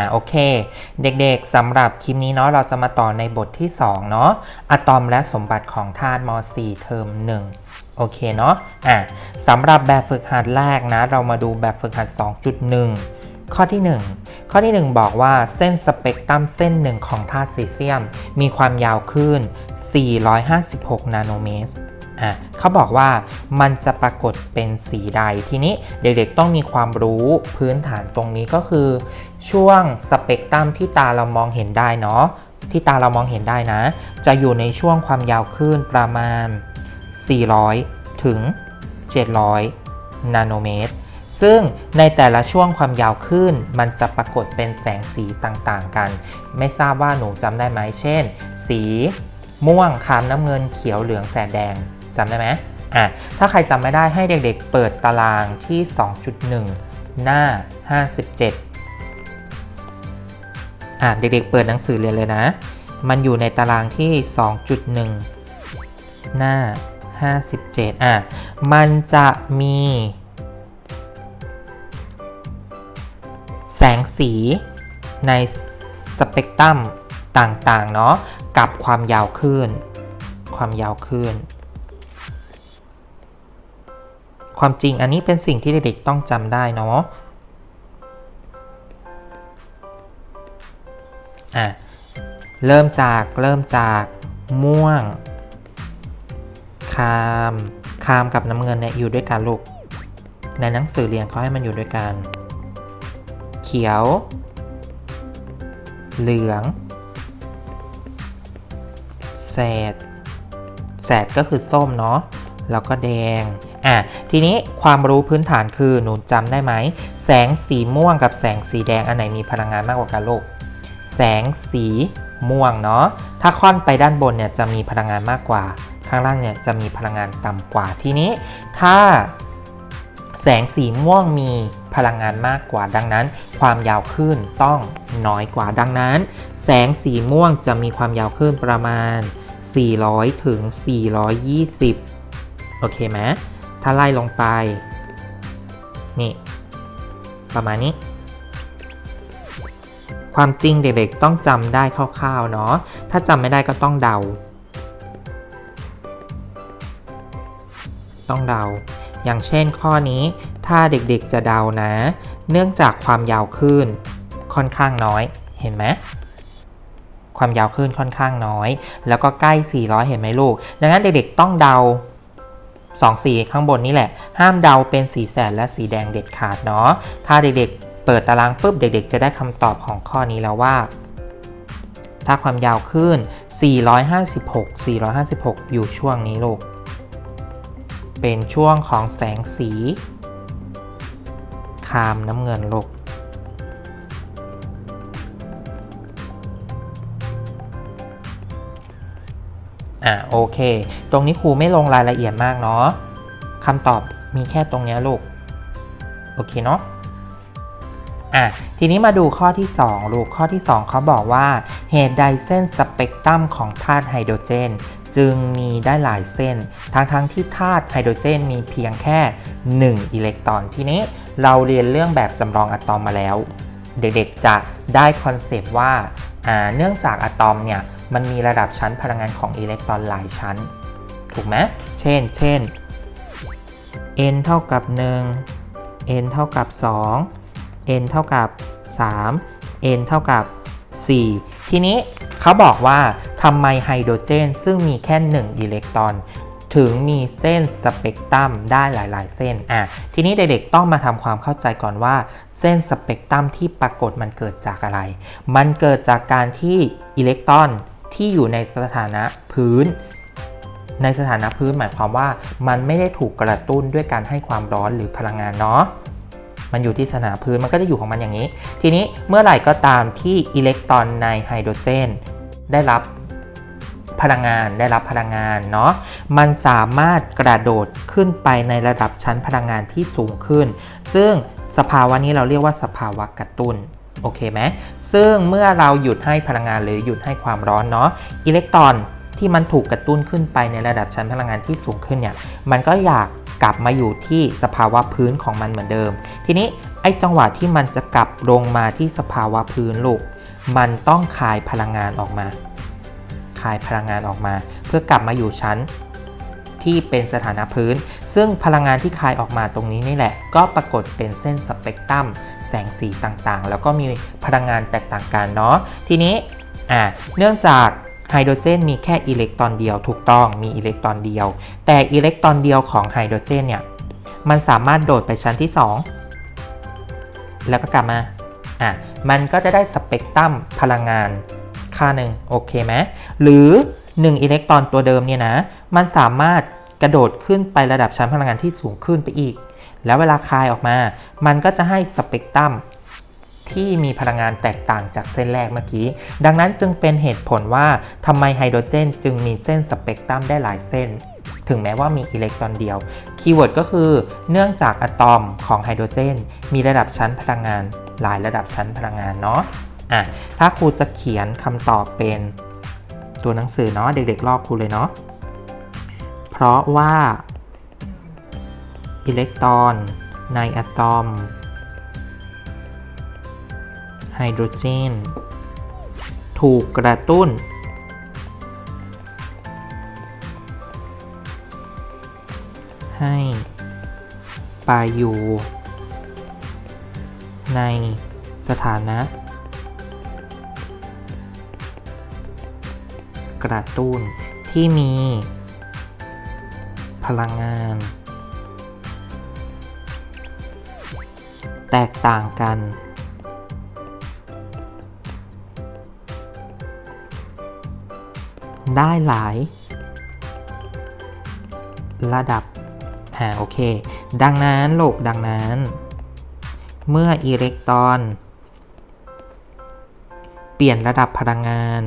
อ่าโอเค เด็กๆสำหรับคลิปนี้เนาะเราจะมาต่อในบทที่ 2 เนาะอะตอมและสมบัติของธาตุม .4 เทอม1 โอเคเนาะอะสำหรับแบบฝึกหัดแรกนะ เรามาดูแบบฝึกหัด 2.1 ข้อที่ 1 ข้อที่ 1 บอกว่าเส้นสเปกตรัมเส้นหนึ่งของธาตุซีเซียม มีความยาวคลื่น456 นาโนเมตร อะเขาบอกว่ามันจะปรากฏเป็นสีใด ทีนี้เด็กๆต้องมีความรู้พื้นฐานตรงนี้ก็คือ ช่วงสเปกตรัมที่ตาเรามองเห็นได้เนาะที่ตาเรามองเห็นได้นะ จะอยู่ในช่วงความยาวคลื่นประมาณ 400 ถึง 700 นาโนเมตร ซึ่งในแต่ละช่วงความยาวคลื่นมันจะปรากฏเป็นแสงสีต่างๆกัน ไม่ทราบว่าหนูจำได้ไหมเช่น สีม่วงคามน้ำเงินเขียวเหลืองแสดแดง จำได้ไหมอะถ้าใครจำไม่ได้ให้เด็กๆ เปิดตารางที่ 2.1 หน้า 57 อะเด็กๆ เปิดหนังสือเรียนเลยนะ มันอยู่ในตารางที่ 2.1 หน้า 57 อะ มันจะมี แสงสีในสเปกตรัมต่างๆ เนาะกับความยาวคลื่น ความยาวคลื่น ความจริงอันนี้เป็นสิ่งที่เด็กๆต้องจำได้เนาะอะเริ่มจากเริ่มจากม่วง คาม คามกับน้ำเงินเนี่ยอยู่ด้วยกันลูก ในหนังสือเรียนเขาให้มันอยู่ด้วยกัน เขียว เหลือง แสด แสดก็คือส้มเนาะ แล้วก็แดง อะทีนี้ความรู้พื้นฐานคือหนูจำได้ไหม แสงสีม่วงกับแสงสีแดงอันไหนมีพลังงานมากกว่ากันลูกแสงสีม่วงเนาะถ้าค่อนไปด้านบนเนี่ยจะมีพลังงานมากกว่า ข้างล่างเนี่ยจะมีพลังงานต่ำกว่าทีนี้ ถ้าแสงสีม่วงมีพลังงานมากกว่า ดังนั้น ความยาวคลื่นต้องน้อยกว่าดังนั้น แสงสีม่วงจะมีความยาวคลื่นประมาณ 400 ถึง 420 โอเคไหม ถ้าไล่ลงไป นี่ ประมาณนี้ ความจริงเด็กๆต้องจำได้คร่าวๆเนาะ ถ้าจำไม่ได้ก็ต้องเดา ต้องเดา อย่างเช่นข้อนี้ถ้าเด็กๆจะเดานะ เนื่องจากความยาวคลื่นค่อนข้างน้อย เห็นไหมความยาวคลื่นค่อนข้างน้อย แล้วก็ใกล้ 400 เห็นไหมลูก ดังนั้นเด็กๆต้องเดา 2 สีข้างบนนี่แหละ ห้ามเดาเป็นสีแสดและสีแดงเด็ดขาดเนาะ ถ้าเด็กๆ เปิดตารางปุ๊บเด็กๆ จะได้คำตอบของข้อนี้แล้วว่า ถ้าความยาวคลื่น456 456 อยู่ช่วงนี้ลูก เป็นช่วงของแสงสี คามน้ำเงินลูก อะโอเค ตรงนี้ครูไม่ลงรายละเอียดมากเนาะคำตอบมีแค่ตรงนี้ลูก โอเคเนาะอะทีนี้มาดูข้อที่ 2 ลูก ข้อที่ 2 เขาบอกว่า เหตุใดเส้นสเปกตรัมของธาตุไฮโดรเจน จึงมีได้หลายเส้น ทั้งๆทที่ธาตุไฮโดรเจนมีเพียงแค่ 1 อิเล็กตรอน ทีนี้เราเรียนเรื่องแบบจำลองอะตอมมาแล้ว เด็กๆจะได้คอนเซปต์ว่าเนื่องจากอะตอมเนี่ย มันมีระดับชั้นพลังงานของอิเล็กตรอนหลายชั้น ถูกไหมเช่น เช่น n เท่ากับ 1 n เท่ากับ 2 n เท่ากับ 3 n เท่ากับ 4 ทีนี้เขาบอกว่าทำไมไฮโดรเจนซึ่งมีแค่ 1 อิเล็กตรอนถึงมีเส้นสเปกตรัมได้หลาย ๆ เส้น อะ ทีนี้เด็กๆ ต้องมาทำความเข้าใจก่อนว่า เส้นสเปกตรัมที่ปรากฏมันเกิดจากอะไร มันเกิดจากการที่อิเล็กตรอน ที่อยู่ในสถานะพื้น ในสถานะพื้นหมายความว่า มันไม่ได้ถูกกระตุ้นด้วยการให้ความร้อนหรือพลังงานเนาะมันอยู่ที่สถานะพื้นมันก็จะอยู่ของมันอย่างนี้ ทีนี้เมื่อไหร่ก็ตามที่อิเล็กตรอนในไฮโดรเจนได้รับพลังงานได้รับพลังงานเนาะ มันสามารถกระโดดขึ้นไปในระดับชั้นพลังงานที่สูงขึ้น ซึ่งสภาวะนี้เราเรียกว่าสภาวะกระตุ้น โอเคไหมซึ่งเมื่อเราหยุดให้พลังงานหรือหยุดให้ความร้อนเนาะอิเล็กตรอนที่มันถูกกระตุ้นขึ้นไปในระดับชั้นพลังงานที่สูงขึ้นเนี่ยมันก็อยากกลับมาอยู่ที่สภาวะพื้นของมันเหมือนเดิม ทีนี้ไอ้จังหวะที่มันจะกลับลงมาที่สภาวะพื้นลูก มันต้องคายพลังงานออกมา คายพลังงานออกมา เพื่อกลับมาอยู่ชั้น ที่เป็นสถานะพื้น ซึ่งพลังงานที่คายออกมาตรงนี้นี่แหละ ก็ปรากฏเป็นเส้นสเปกตรัมแสงสีต่างๆ แล้วก็มีพลังงานแตกต่างกันเนาะทีนี้อ่าเนื่องจากไฮโดรเจนมีแค่อิเล็กตรอนเดียวถูกต้องมีอิเล็กตรอนเดียว แต่อิเล็กตรอนเดียวของไฮโดรเจนเนี่ยมันสามารถโดดไปชั้นที่ 2 แล้วก็กลับมาอะมันก็จะได้สเปกตรัมพลังงานค่าหนึ่งโอเคไหมหรือ 1อิเล็กตรอนตัวเดิมเนี่ยนะ มันสามารถกระโดดขึ้นไประดับชั้นพลังงานที่สูงขึ้นไปอีก แล้วเวลาคายออกมา มันก็จะให้สเปกตรัมที่มีพลังงานแตกต่างจากเส้นแรกเมื่อกี้ ดังนั้นจึงเป็นเหตุผลว่าทำไมไฮโดรเจนจึงมีเส้นสเปกตรัมได้หลายเส้น ถึงแม้ว่ามีอิเล็กตรอนเดียว คีย์เวิร์ดก็คือ เนื่องจากอะตอมของไฮโดรเจน มีระดับชั้นพลังงาน หลายระดับชั้นพลังงานเนาะ อะ ถ้าครูจะเขียนคำตอบเป็น ตัวหนังสือเนาะเด็กๆรอบครูเลยเนาะเพราะว่าอิเล็กตรอนในอะตอมไฮโดรเจนถูกกระตุ้น ให้ไปอยู่ในสถานะ กระตุ้นที่มี พลังงาน แตกต่างกัน ได้หลาย ระดับอ่าโอเค ดังนั้นโลกดังนั้น เมื่ออิเล็กตรอน เปลี่ยนระดับพลังงาน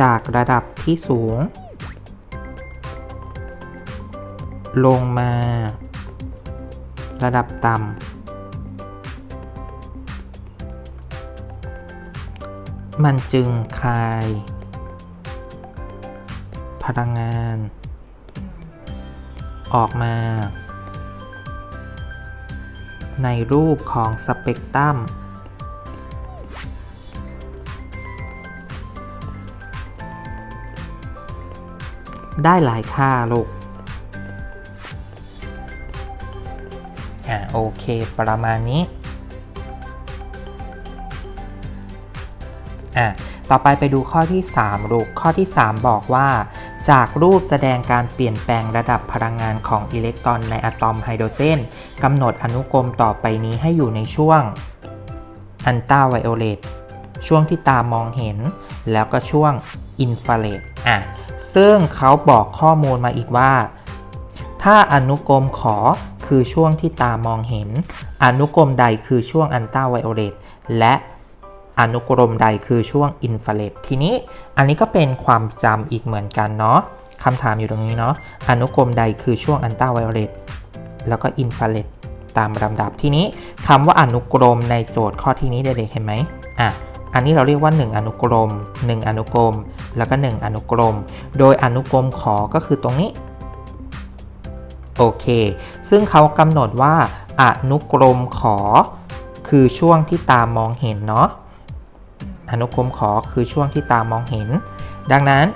จากระดับที่สูง ลงมา ระดับต่ำ มันจึงคาย พลังงาน ออกมา ในรูปของสเปกตรัม ได้หลายค่าลูก อ่าโอเคประมาณนี้ อะต่อไปไปดูข้อที่ 3 ลูก ข้อที่ 3 บอกว่า จากรูปแสดงการเปลี่ยนแปลงระดับพลังงานของอิเล็กตรอนในอะตอมไฮโดรเจนกำหนดอนุกรมต่อไปนี้ให้อยู่ในช่วงอันต้าไวโอเลตช่วงที่ตามองเห็น แล้วก็ช่วง อินฟราเรดอะซึ่งเขาบอกข้อมูลมาอีกว่า ถ้าอนุกรมขอคือช่วงที่ตามองเห็น อนุกรมใดคือช่วงอันต้าไวโอเลตและอนุกรมใดคือช่วงอินฟราเรดทีนี้อันนี้ก็เป็นความจำอีกเหมือนกันเนาะคำถามอยู่ตรงนี้เนาะอนุกรมใดคือช่วงอันต้าไวโอเลตแล้วก็อินฟราเรดตามลำดับทีนี้คำว่าอนุกรมในโจทย์ข้อที่นี้เด็กๆเห็นไหมอะ อันนี้เราเรียกว่า 1 อนุกรม 1 อนุกรม แล้วก็ 1 อนุกรม โดยอนุกรมขอก็คือตรงนี้ โอเค ซึ่งเขากำหนดว่า อนุกรมขอ คือช่วงที่ตามองเห็นเนาะ อนุกรมขอคือช่วงที่ตามองเห็น ดังนั้น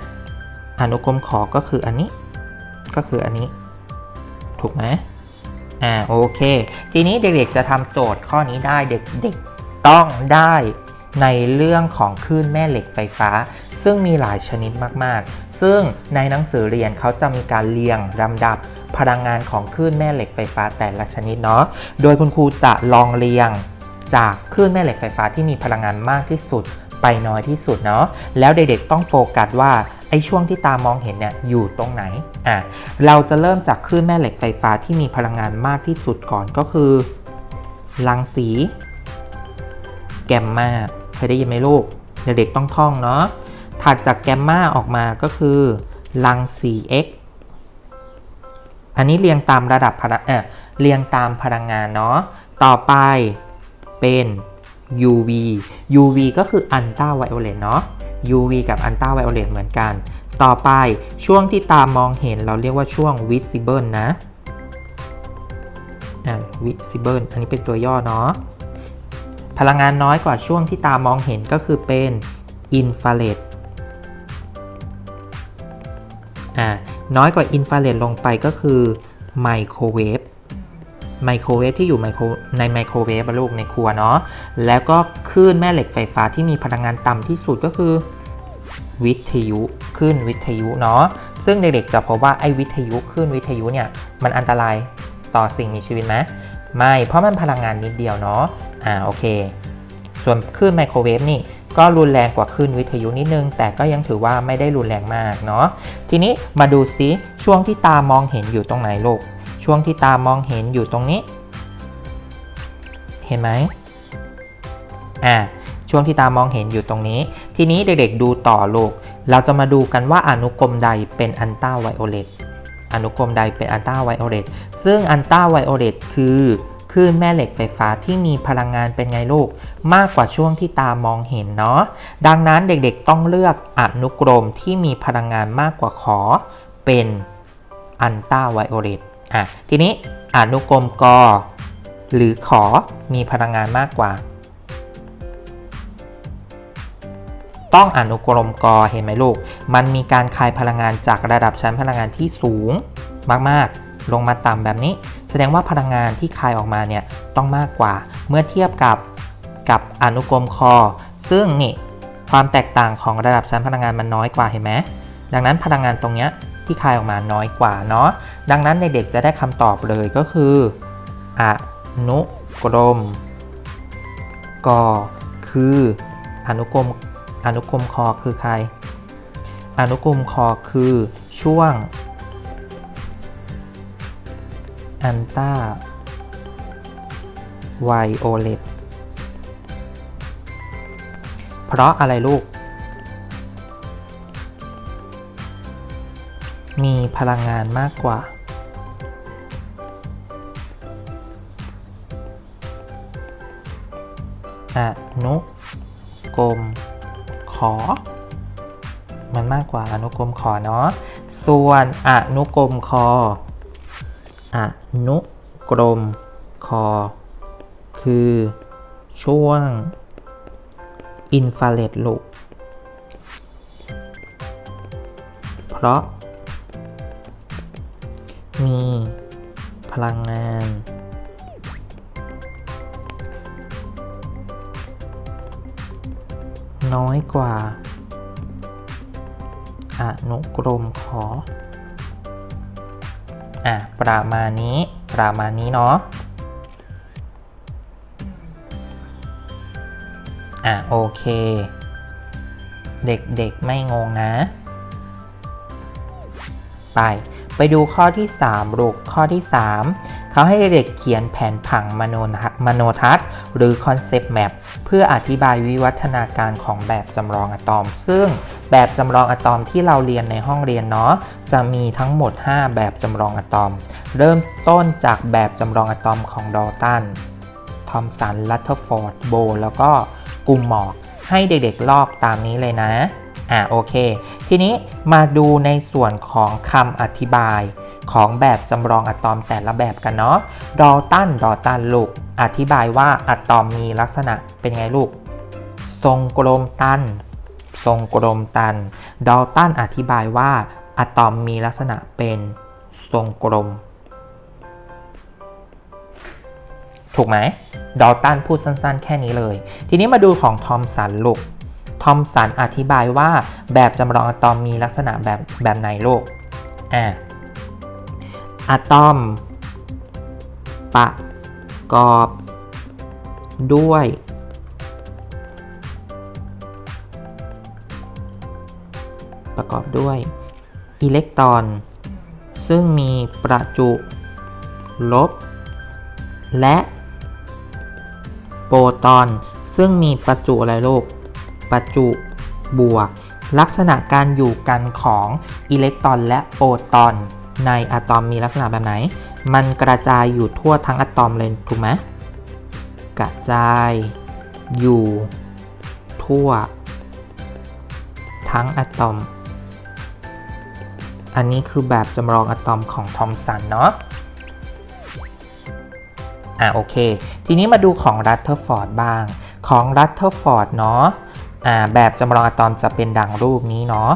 อนุกรมขอก็คืออันนี้ ก็คืออันนี้ ถูกไหมอ่า โอเค ทีนี้เด็กๆจะทำโจทย์ข้อนี้ได้ เด็กๆต้องได้ ในเรื่องของคลื่นแม่เหล็กไฟฟ้า ซึ่งมีหลายชนิดมากๆ ซึ่งในหนังสือเรียนเขาจะมีการเรียงลำดับพลังงานของคลื่นแม่เหล็กไฟฟ้าแต่ละชนิดเนาะ โดยคุณครูจะลองเรียงจากคลื่นแม่เหล็กไฟฟ้าที่มีพลังงานมากที่สุดไปน้อยที่สุดเนาะ แล้วเด็กๆต้องโฟกัสว่าไอ้ช่วงที่ตามองเห็นเนี่ยอยู่ตรงไหน อะ เราจะเริ่มจากคลื่นแม่เหล็กไฟฟ้าที่มีพลังงานมากที่สุดก่อนก็คือ รังสี แกมมา เคยได้ยินไหมลูก เด็กๆต้องท่องเนาะ ถัดจากแกมมาออกมาก็คือรังสี X อันนี้เรียงตามระดับพลังเออเรียงตามพลังงานเนาะ ต่อไปเป็น UV UV ก็คืออันต้าไวโอเลตเนาะ UV กับอันต้าไวโอเลตเหมือนกัน ต่อไปช่วงที่ตามองเห็นเราเรียกว่าช่วง visible นะ อ่า visible อันนี้เป็นตัวย่อเนาะ พลังงานน้อยกว่าช่วงที่ตามองเห็นก็คือเป็น infrared อ่าน้อยกว่าอินฟราเรดลงไปก็คือไมโครเวฟไมโครเวฟที่อยู่ไมโครในไมโครเวฟลูกในครัวเนาะแล้วก็คลื่นแม่เหล็กไฟฟ้าที่มีพลังงานต่ำที่สุดก็คือ วิทยุคลื่นวิทยุเนาะซึ่งเด็กๆจะพบว่าไอ้วิทยุคลื่นวิทยุเนี่ยมันอันตรายต่อสิ่งมีชีวิตไหมไม่ เพราะมันพลังงานนิดเดียวเนาะ อ่าโอเค ส่วนคลื่นไมโครเวฟนี่ก็รุนแรงกว่าคลื่นวิทยุนิดนึง แต่ก็ยังถือว่าไม่ได้รุนแรงมากเนาะทีนี้มาดูซิช่วงที่ตามองเห็นอยู่ตรงไหนลูกช่วงที่ตามองเห็นอยู่ตรงนี้ เห็นไหมอ่าช่วงที่ตามองเห็นอยู่ตรงนี้ ทีนี้เด็กๆดูต่อลูกเราจะมาดูกันว่าอนุกรมใดเป็นอันต้าไวโอเลตอนุกรมใดเป็นอันต้าไวโอเลตซึ่งอันต้าไวโอเลตคือ คลื่นแม่เหล็กไฟฟ้าที่มีพลังงานเป็นไงลูก มากกว่าช่วงที่ตามองเห็นเนาะดังนั้นเด็กๆต้องเลือกอนุกรมที่มีพลังงานมากกว่าขอ เป็นอันต้าไวโอเลตอะทีนี้อนุกรมกอหรือขอมีพลังงานมากกว่า ต้องอนุกรมกอเห็นไหมลูก มันมีการคายพลังงานจากระดับชั้นพลังงานที่สูงมากๆ ลงมาต่ำแบบนี้ แสดงว่าพลังงานที่คายออกมาเนี่ยต้องมากกว่าเมื่อเทียบกับกับอนุกรมคอ ซึ่งนี่ความแตกต่างของระดับชั้นพลังงานมันน้อยกว่าเห็นไหมดังนั้นพลังงานตรงเนี้ยที่คายออกมาน้อยกว่าเนาะดังนั้นเด็กๆจะได้คำตอบเลยก็คืออนุกรมกคืออนุกรมอนุกรมคอคือใคร อนุกรมคอคือช่วง อันต้าไวโอเลตเพราะอะไรลูก มีพลังงานมากกว่า อนุกรมขอ มันมากกว่าอนุกรมขอเนาะ ส่วนอนุกรมคอ อนุกรมคอ คือ ช่วง อินฟราเรดลูกเพราะ มี พลังงาน น้อยกว่าอนุกรมขอ อะประมาณนี้ประมาณนี้เนาะอะโอเค เด็กๆไม่งงนะ ไป ไปดูข้อที่3ลูกข้อที่ 3 เขาให้เด็กเขียนแผนผังมโนทัศน์มโนทัศน์ หรือคอนเซปต์แมปเพื่ออธิบายวิวัฒนาการของแบบจำลองอะตอม ซึ่ง แบบจำลองอะตอมที่เราเรียนในห้องเรียนเนาะจะมีทั้งหมด 5 แบบจำลองอะตอม เริ่มต้นจากแบบจำลองอะตอมของดอลตันทอมสัน ลัตเทอร์ฟอร์ด โบ แล้วก็กลุ่มหมอก ให้เด็กๆลอกตามนี้เลยนะ อ่าโอเค ทีนี้มาดูในส่วนของคำอธิบายของแบบจำลองอะตอมแต่ละแบบกันเนาะ ดอลตัน ดอลตันลูก อธิบายว่าอะตอมมีลักษณะเป็นไงลูก ทรงกลมตัน ทรงกลมตันดอลตันอธิบายว่าอะตอมมีลักษณะเป็นทรงกลม ถูกไหมดอลตันพูดสั้นๆ แค่นี้เลย ทีนี้มาดูของทอมสันลูก ทอมสันอธิบายว่าแบบจำลองอะตอมมีลักษณะแบบแบบไหนลูกอ่าอะตอมประกอบ ด้วย ประกอบด้วยอิเล็กตรอน ซึ่งมีประจุ ลบ และโปรตอน ซึ่งมีประจุอะไรลูกประจุบวก ลักษณะการอยู่กันของอิเล็กตรอนและโปรตอน ในอะตอมมีลักษณะแบบไหน มันกระจายอยู่ทั่วทั้งอะตอมเลยถูกไหมกระจายอยู่ทั่ว ทั้งอะตอม อันนี้คือแบบจำลองอะตอมของทอมสันเนาะอะโอเค ทีนี้มาดูของรัตเทอร์ฟอร์ดบ้าง ของรัตเทอร์ฟอร์ดเนาะอ่าแบบจำลองอะตอมจะเป็นดังรูปนี้เนาะ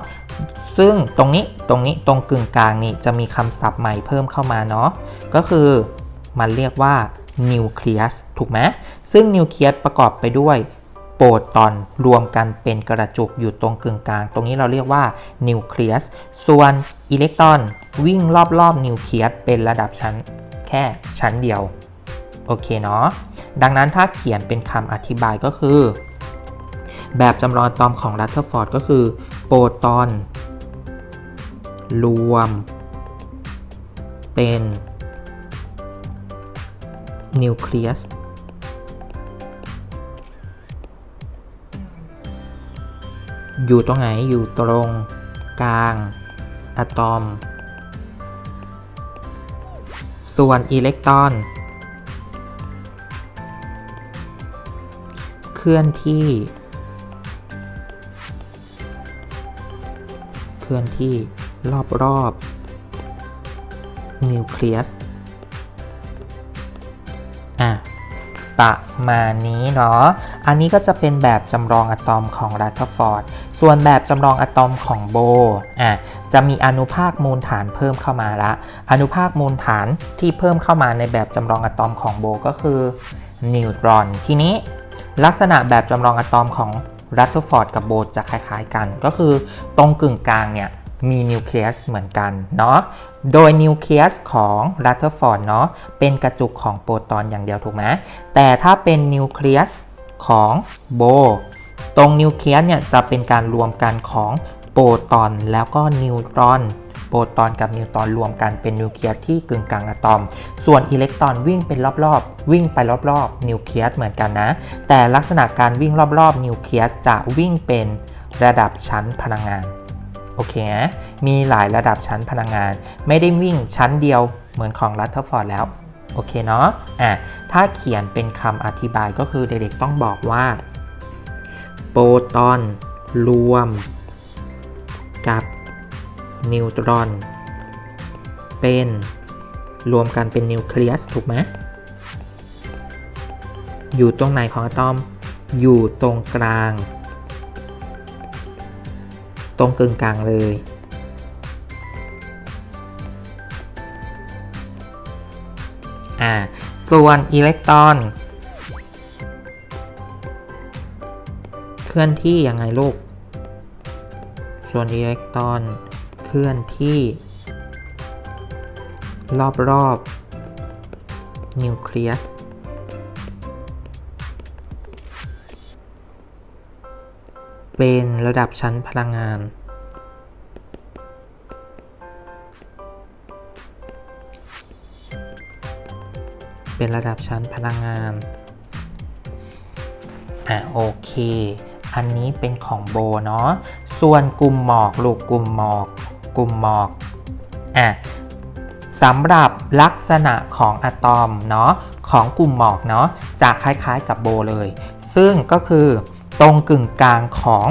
ซึ่งตรงนี้ตรงนี้ตรงกึ่งกลางนี่จะมีคำศัพท์ใหม่เพิ่มเข้ามาเนาะก็คือมันเรียกว่านิวเคลียสถูกไหมซึ่งนิวเคลียสประกอบไปด้วย โปรตอนรวมกันเป็นกระจุกอยู่ตรงกึ่งกลาง ตรงนี้เราเรียกว่านิวเคลียส ส่วนอิเล็กตรอนวิ่งรอบๆนิวเคลียสเป็นระดับชั้นแค่ชั้นเดียว โอเคเนาะ ดังนั้นถ้าเขียนเป็นคำอธิบายก็คือ แบบจำลองอะตอมของรัตเทอร์ฟอร์ดก็คือ โปรตอน รวม เป็นนิวเคลียส อยู่ตรงไหนอยู่ตรง กลาง อะตอม ส่วนอิเล็กตรอน เคลื่อนที่ เคลื่อนที่รอบๆนิวเคลียสอะประมาณนี้เนาะ อันนี้ก็จะเป็นแบบจำลองอะตอมของรัตเทอร์ฟอร์ด ส่วนแบบจำลองอะตอมของโบอะจะมีอนุภาคมูลฐานเพิ่มเข้ามาละ อนุภาคมูลฐานที่เพิ่มเข้ามาในแบบจำลองอะตอมของโบก็คือนิวตรอน ทีนี้ลักษณะแบบจำลองอะตอมของรัตเทอร์ฟอร์ดกับโบจะคล้ายๆกัน ก็คือตรงกึ่งกลางเนี่ยมีนิวเคลียสเหมือนกันเนาะ โดยนิวเคลียสของรัตเทอร์ฟอร์ดเนาะเป็นกระจุกของโปรตอนอย่างเดียวถูกไหมแต่ถ้าเป็นนิวเคลียสของโบ ตรงนิวเคลียสเนี่ยจะเป็นการรวมกันของโปรตอนแล้วก็นิวตรอน โปรตอนกับนิวตรอนรวมกันเป็นนิวเคลียสที่กึ่งกลางอะตอม ส่วนอิเล็กตรอนวิ่งเป็นรอบๆ วิ่งไปรอบๆนิวเคลียสเหมือนกันนะ แต่ลักษณะการวิ่งรอบๆนิวเคลียสจะวิ่งเป็นระดับชั้นพลังงานโอเคนะมีหลายระดับชั้นพลังงาน ไม่ได้วิ่งชั้นเดียวเหมือนของรัตเทอร์ฟอร์ดแล้ว โอเคเนาะ อะ ถ้าเขียนเป็นคำอธิบายก็คือเด็กๆต้องบอกว่า รตอน รวม กับนิวตรอน เป็นรวมกันเป็นนิวเคลียสถูกไหมอยู่ตรงไหนของอะตอม อยู่ตรงกลาง ตรงกึ่งกลางเลย อ่า ส่วนอิเล็กตรอน เคลื่อนที่ยังไงลูก ส่วนอิเล็กตรอนเคลื่อนที่ รอบๆนิวเคลียสเป็นระดับชั้นพลังงาน เป็นระดับชั้นพลังงาน อะโอเค อันนี้เป็นของโบเนาะ ส่วนกลุ่มหมอกลูกกลุ่มหมอกกลุ่มหมอกอะสำหรับลักษณะของอะตอมเนาะของกลุ่มหมอกเนาะจะคล้ายๆกับโบเลย ซึ่งก็คือตรงกึ่งกลางของ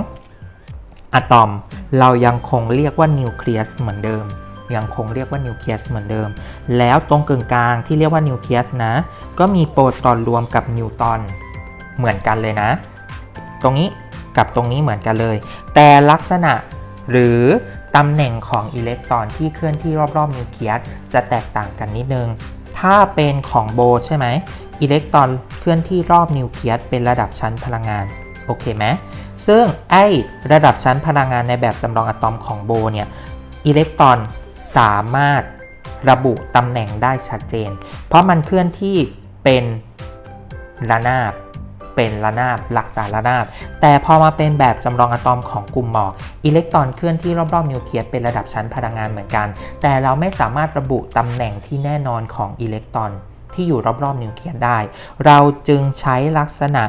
อะตอม เรายังคงเรียกว่านิวเคลียสเหมือนเดิม ยังคงเรียกว่านิวเคลียสเหมือนเดิม แล้วตรงกึ่งกลางที่เรียกว่านิวเคลียสนะ ก็มีโปรตอนรวมกับนิวตอนเหมือนกันเลยนะ ตรงนี้ กับตรงนี้เหมือนกันเลย แต่ลักษณะหรือตำแหน่งของอิเล็กตรอนที่เคลื่อนที่รอบๆนิวเคลียสจะแตกต่างกันนิดนึง ถ้าเป็นของโบใช่ไหมอิเล็กตรอนเคลื่อนที่รอบนิวเคลียสเป็นระดับชั้นพลังงาน โอเคไหมซึ่งไอระดับชั้นพลังงานในแบบจำลองอะตอมของโบเนี่ยอิเล็กตรอนสามารถระบุตำแหน่งได้ชัดเจน เพราะมันเคลื่อนที่เป็นระนาบ เป็นระนาบรักษาระนาบ แต่พอมาเป็นแบบจำลองอะตอมของกลุ่มหมอกอิเล็กตรอนเคลื่อนที่รอบๆนิวเคลียสเป็นระดับชั้นพลังงานเหมือนกัน แต่เราไม่สามารถระบุตำแหน่งที่แน่นอนของอิเล็กตรอนที่อยู่รอบๆนิวเคลียสได้ เราจึงใช้ลักษณะ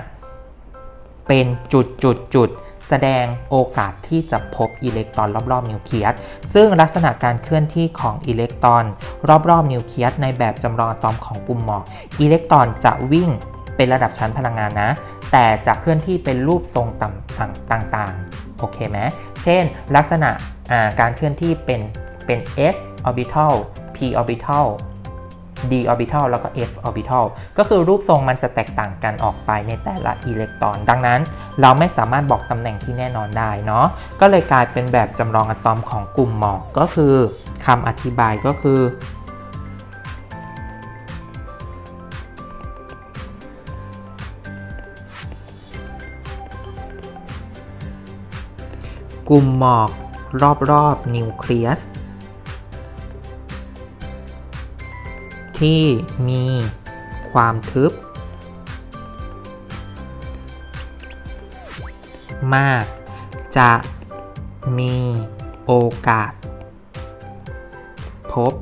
เป็นจุดจุดจุดแสดงโอกาสที่จะพบอิเล็กตรอนรอบๆนิวเคลียส ซึ่งลักษณะการเคลื่อนที่ของอิเล็กตรอน รอบๆนิวเคลียสในแบบจำลองอะตอมของกลุ่มหมอกอิเล็กตรอนจะวิ่ง เป็นระดับชั้นพลังงานนะ แต่จะเคลื่อนที่เป็นรูปทรงต่างๆต่างๆโอเคไหมเช่น ลักษณะาการเคลื่อนที่เป็นเป็น s orbital p orbital d orbital แล้วก็ f orbital ก็คือรูปทรงมันจะแตกต่างกันออกไปในแต่ละอิเล็กตรอน ดังนั้น เราไม่สามารถบอกตำแหน่งที่แน่นอนได้เนาะ ก็เลยกลายเป็นแบบจำลองอะตอมของกลุ่มหมอกก็คือคำอธิบายก็คือ กลุ่มหมอกรอบๆนิวเคลียส ที่มีความทึบ มาก จะมีโอกาส พบ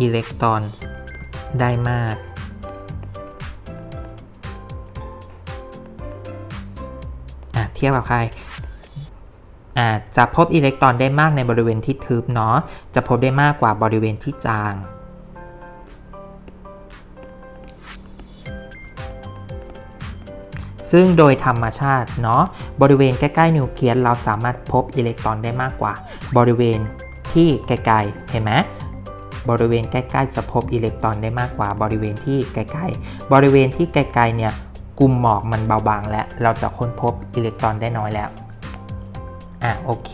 อิเล็กตรอน ได้มากอะเทียบกับใคร อาจะพบอิเล็กตรอนได้มากในบริเวณที่ทึบเนาะ จะพบได้มากกว่าบริเวณที่จาง ซึ่งโดยธรรมชาติเนาะบริเวณใกล้ๆนิวเคลียสเราสามารถพบอิเล็กตรอนได้มากกว่า บริเวณที่ไกลๆ เห็นไหมบริเวณใกล้ๆจะพบอิเล็กตรอนได้มากกว่าบริเวณที่ไกลๆ บริเวณที่ไกลๆเนี่ยกลุ่มหมอกมันเบาบางแล้วเราจะค้นพบอิเล็กตรอนได้น้อยแล้ว อะโอเค